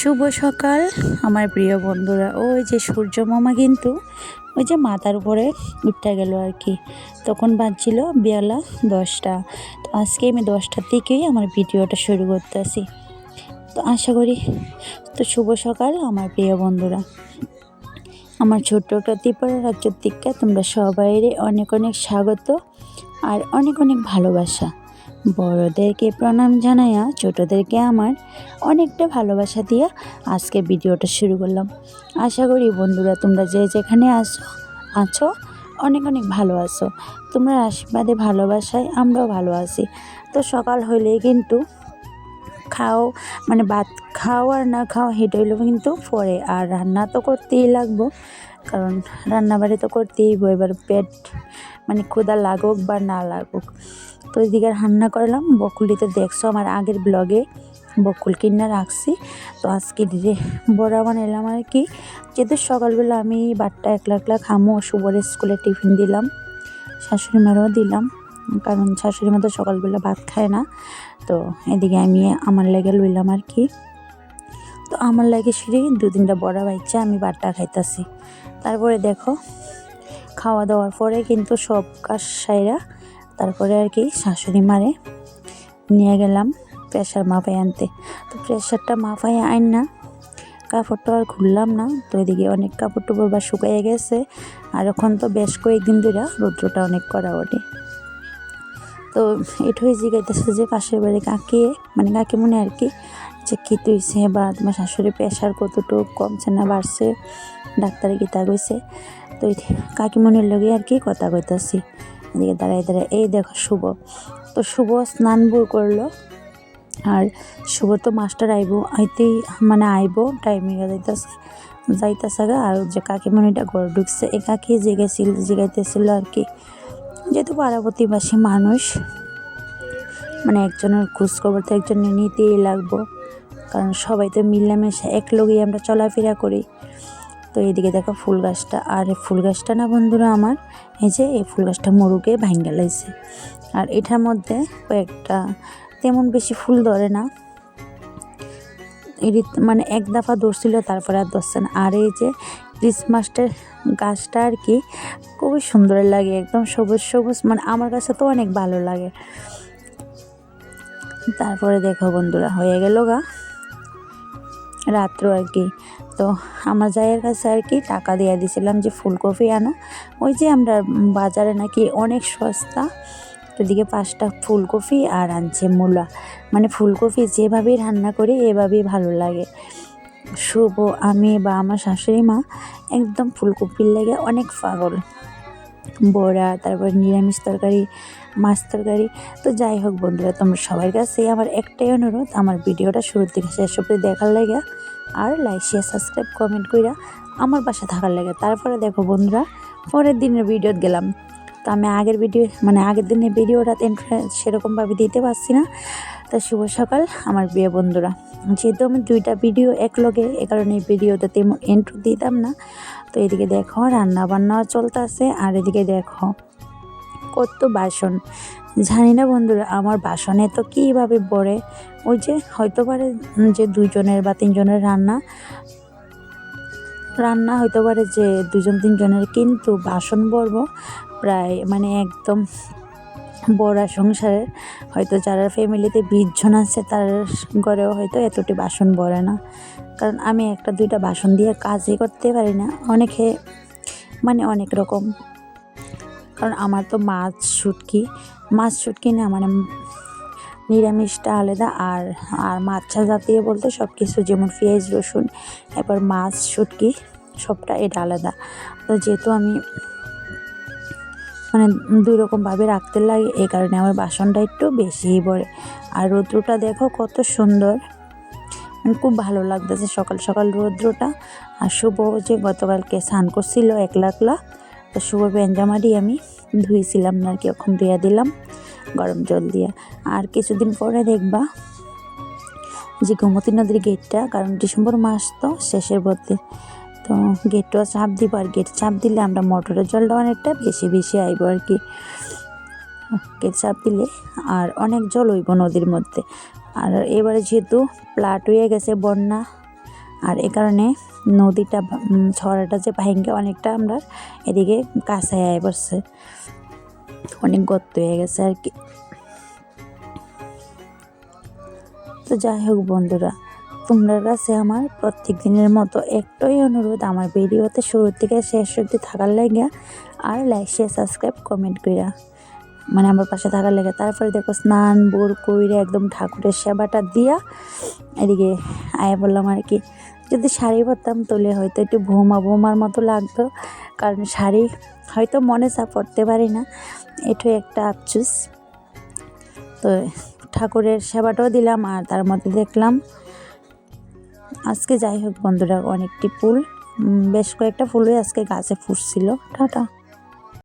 শুভ সকাল, আমার প্রিয় বন্ধুরা। ওই যে সূর্য মামা কিন্তু ওই যে মাথার উপরে উঠতে গেল আর কি। তখন বাজছিল বেলা দশটা। তো আজকে আমি দশটার থেকেই আমার ভিডিওটা শুরু করতেছি। তো আশা করি, তো শুভ সকাল, আমার প্রিয় বন্ধুরা। আমার ছোট্ট একটা ত্রিপুরা রাজ্যের দিককে তোমরা সবাইরে অনেক অনেক স্বাগত আর অনেক অনেক ভালোবাসা। বড়োদেরকে প্রণাম জানাইয়া, ছোটোদেরকে আমার অনেকটা ভালোবাসা দিয়া আজকে ভিডিওটা শুরু করলাম। আশা করি বন্ধুরা তোমরা যে যেখানে আসো আছো, অনেক অনেক ভালো আছো। তোমরা আশীর্বাদে, ভালোবাসায় আমরাও ভালো আছি। তো সকাল হইলেই কিন্তু খাও মানে ভাত খাও আর না খাও, হেঁটে হইলেও কিন্তু পরে। আর রান্না তো করতেই লাগবো, কারণ রান্নাবাড়ি তো করতেই এবার পেট মানে ক্ষুদা লাগুক বা না লাগুক। তো এদিকে রান্না করলাম বকুলিতে দেখছ, আমার আগের ব্লগে বকুল কিনা রাখছি। তো আজকে বড়া বানাইলাম আর কি। যেহেতু সকালবেলা আমি বাটটা একলা একলা খামো শুভর স্কুলে টিফিন দিলাম, শাশুড়ি মারও দিলাম। কারণ শাশুড়ি মা তো সকালবেলা ভাত খায় না। তো এদিকে আমি আমার লেগে লইলাম আর কি। তো আমার লাগে সিঁড়ি দু তিনটা বড়া বাইচা, আমি বাটটা খাইতাছি। তারপরে দেখো, খাওয়া দাওয়ার পরে কিন্তু সব কাজ সাইরা তারপরে আর কি শাশুড়ি মারে। নিয়ে গেলাম প্রেশার মাপাই আনতে। তো প্রেশারটা মাপাই আইন না। কাপড়টা আর খুললাম না। তো এদিকে অনেক কাপড় টুপড় বা শুকাইয়ে গেছে। আর এখন তো বেশ কয়েকদিন ধরে রৌদ্রটা অনেক করা ওঠে তো এটাই জিগাইতেছে যে পাশের বাড়ি কাকি মানে কাকি মনে আর কি, যে কী তুইছে বা তোমার শাশুড়ি প্রেশার কতটুকু, কমছে না বাড়ছে, ডাক্তারে গীতা গইছে তো এই কাকিমণির লগে আর কি কথা কইতাছি। এদিকে দাঁড়ায় দাঁড়ায়, এই দেখো শুভ। তো শুভ স্নান বই করল। আর শুভ তো মাস্টার আইব, আইতেই মানে আইব টাইমে যাইতেছে যাইতেছে গা। আর যে কাকিমণিটা ঘর ঢুকছে এ কাকি জিগাইছিল জিগাইতেছিল আর কি। যেহেতু পাড়াপতিবাসী মানুষ মানে একজনের খোঁজ খবর তো একজনের নিতেই লাগবো। কারণ সবাই তো মিলেমিশে, এক লগেই আমরা চলাফেরা করি। তো এইদিকে দেখো ফুল গাছটা। আর এই ফুল গাছটা না বন্ধুরা আমার, এই যে এই ফুল গাছটা মরুকে ভাঙ্গা লাইছে আর এটার মধ্যে কয়েকটা তেমন বেশি ফুল ধরে না। মানে এক দফা ধরছিল তারপরে আর ধরছে না। আর এই যে ক্রিসমাসটার গাছটা আর কি, খুবই সুন্দর লাগে, একদম সবুজ সবুজ মানে আমার কাছে তো অনেক ভালো লাগে। তারপরে দেখো বন্ধুরা, হয়ে গেল গা। রাত্র আর কি। তো আমার জায়ের কাছে আর কি টাকা দিয়ে দিছিলাম যে ফুলকপি আনো। ওই যে আমরা বাজারে নাকি অনেক সস্তা এদিকে পাঁচটা ফুলকপি আর আনছে মূলা। মানে ফুলকপি যেভাবেই রান্না করি এভাবেই ভালো লাগে। শুভ আমি বা আমার শাশুড়ি মা একদম ফুলকপির লেগে অনেক পাগল। বড়া, তারপর নিরামিষ তরকারি, মাছ তরকারি। তো যাই হোক বন্ধুরা, তোমরা সবার কাছে আমার একটাই অনুরোধ, আমার ভিডিওটা শুরুর থেকে শেষ অব্দি দেখার লাগে আর লাইক শেয়ার সাবস্ক্রাইব কমেন্ট কইরা আমার বাসা থাকার লাগে। তারপরে দেখো বন্ধুরা, পরের দিনের ভিডিও গেলাম। তো আমি আগের ভিডিও মানে আগের দিনের ভিডিওটা সেরকমভাবে দিতে পারছি না। তো শুভ সকাল আমার প্রিয় বন্ধুরা। যেহেতু আমি দুইটা ভিডিও এক লগে এ কারণে ভিডিওতে তেমন এন্ট্রো দিতাম না। তো এদিকে দেখো রান্না বান্নাও চলতেছে। আর এদিকে দেখো, কত বাসন। জানি না বন্ধুরা, আমার বাসনে তো কীভাবে পড়ে? ওই যে হয়তো পারে যে দুইজনের বা তিনজনের রান্না রান্না হইতে পারে যে দুজন তিনজনের কিন্তু বাসন বর্ব প্রায় মানে একদম বড় সংসারের। হয়তো যারা ফ্যামিলিতে বিশজন আছে, তার ঘরেও হয়তো এতটি বাসন পড়ে না। কারণ আমি একটা দুইটা বাসন দিয়ে কাজই করতে পারি না। অনেকে মানে অনেক রকম। কারণ আমার তো মাছ শুটকি মাছ শুটকি না মানে নিরামিষটা আলাদা আর আর মাছা জাতীয় বলতে সব কিছু যেমন পেঁয়াজ, রসুন এবার মাছ শুটকি, সবটা এটা আলাদা। তো যেহেতু আমি মানে দুই রকমভাবে রাখতে লাগে, এই কারণে আমার বাসনটা একটু বেশিই পড়ে। আর রৌদ্রটা দেখো কত সুন্দর মানে খুব ভালো লাগতেছে সকাল সকাল রৌদ্রটা। আর শুভ যে গতকালকে স্নান করছিল একলা একলা তো শুভ পেঞ্জামাটি আমি ধুইছিলাম না আর কি, ওখান ধুইয়া দিলাম গরম জল দিয়ে। আর কিছুদিন পরে দেখবা যে গোমতী নদীর গেটটা কারণ ডিসেম্বর মাস তো শেষের মধ্যে তো গেটটা চাপ দিব আর গেট চাপ দিলে আমরা মোটরের জলটা অনেকটা বেশি বেশি আইব আর কি। গেট চাপ দিলে আর অনেক জল হইব নদীর মধ্যে। আর এবারে যেহেতু প্লাট হয়ে গেছে বন্যা, আর এ কারণে নদীটা ছড়াটা যে ভাঙ্গে অনেকটা আমরা এদিকে কাছে আয় পড়ছে। অনেক গর্ত হয়ে গেছে আর কি। তো যাই হোক বন্ধুরা তোমরা কাছে আমার প্রত্যেক দিনের মতো একটাই অনুরোধ, আমার ভিডিওতে শুরু থেকে শেষ অবধি থাকার লাগে আর লাইক শেয়ার সাবস্ক্রাইব কমেন্ট কইরা। মানে আমার পাশে থাকার লাগে। তারপরে দেখো স্নান বোর কইরে একদম ঠাকুরের সেবাটা দিয়া এদিকে আয়া বললাম আর কি। যদি শাড়ি পরতাম তাহলে হয়তো একটু ভোমা ভোমার মতো লাগতো। কারণ শাড়ি হয়তো মনে চা পরতে পারি না। এটু একটা আফসুস। তো ঠাকুরের সেবাটাও দিলাম আর তার মধ্যে দেখলাম, আজকে যাই হোক বন্ধুরা, অনেকটি ফুল। বেশ কয়েকটা ফুলই আজকে গাছে ফুটছিল। টাটা।